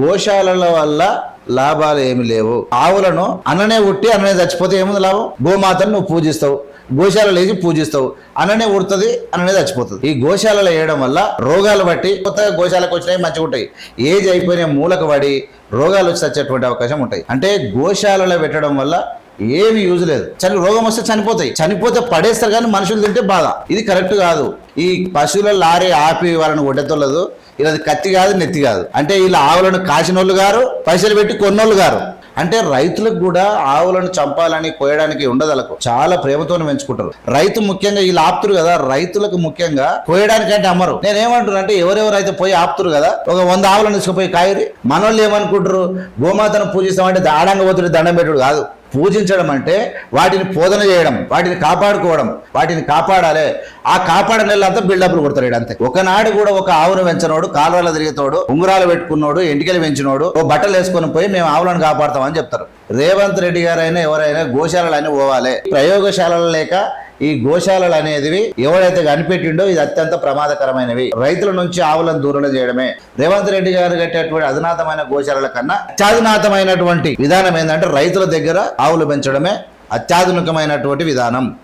గోశాలల వల్ల లాభాలు ఏమి లేవు. ఆవులను అన్ననే ఉట్టి అన్ననే చచ్చిపోతే ఏముంది లాభం? గోమాతను నువ్వు పూజిస్తావు. గోశాల లేచి పూజిస్తావు. అన్ననే ఉడుతుంది అన్ననే చచ్చిపోతుంది. ఈ గోశాలలో వేయడం వల్ల రోగాలు బట్టి కొత్తగా గోశాలకు వచ్చినాయి మంచిగా ఉంటాయి. ఏజ్ అయిపోయిన మూలకు పడి రోగాలు వచ్చి చచ్చేటువంటి అవకాశం ఉంటాయి. అంటే గోశాలలో పెట్టడం వల్ల ఏమి యూజ్ లేదు. చని రోగం వస్తే చనిపోతాయి. చనిపోతే పడేస్తారు కానీ మనుషులు తింటే బాధ ఇది కరెక్ట్ కాదు. ఈ పశువుల లారీ ఆపి వాళ్ళని కొట్టేతోళ్ళదు ఇది కత్తి కాదు నెత్తి కాదు. అంటే వీళ్ళు ఆవులను కాసినోళ్ళు గారు పైసలు పెట్టి కొన్నోళ్ళు గారు. అంటే రైతులకు కూడా ఆవులను చంపాలని కోయడానికి ఉండదలకు చాలా ప్రేమతో పెంచుకుంటారు. రైతు ముఖ్యంగా వీళ్ళు ఆపుతురు కదా రైతులకు ముఖ్యంగా కోయడానికంటే అమ్మరు. నేను ఏమంటున్నా అంటే అయితే పోయి ఆపుతురు కదా ఒక వంద ఆవులను తీసుకుపోయి కాయరి మనోళ్ళు ఏమనుకుంటారు గోమాతను పూజిస్తామంటే ఆడంగా పోతుడు దండం పెట్టుడు కాదు. పూజించడం అంటే వాటిని పోదన చేయడం వాటిని కాపాడుకోవడం వాటిని కాపాడాలి. ఆ కాపాడని నెలంతా బిల్డప్లు కొడతాడు అంతే. ఒకనాడు కూడా ఒక ఆవును పెంచినోడు కాలువల తిరిగితోడు ఉంగరాలు పెట్టుకున్నాడు ఎంటికలు పెంచినోడు ఓ బట్టలు వేసుకొని పోయి మేము ఆవులను కాపాడతామని చెప్తారు. రేవంత్ రెడ్డి గారైనా ఎవరైనా గోశాలలు అని పోవాలి. ప్రయోగశాలలు లేక ఈ గోశాలలు అనేవి ఎవడైతే కనిపెట్టిండో ఇది అత్యంత ప్రమాదకరమైనవి. రైతుల నుంచి ఆవులను దూరం చేయడమే. రేవంత్ రెడ్డి గారు కట్టేటువంటి అధునాతమైన గోశాలల కన్నా అత్యాధునాతమైనటువంటి విధానం ఏంటంటే రైతుల దగ్గర ఆవులు పెంచడమే అత్యాధునికమైనటువంటి విధానం.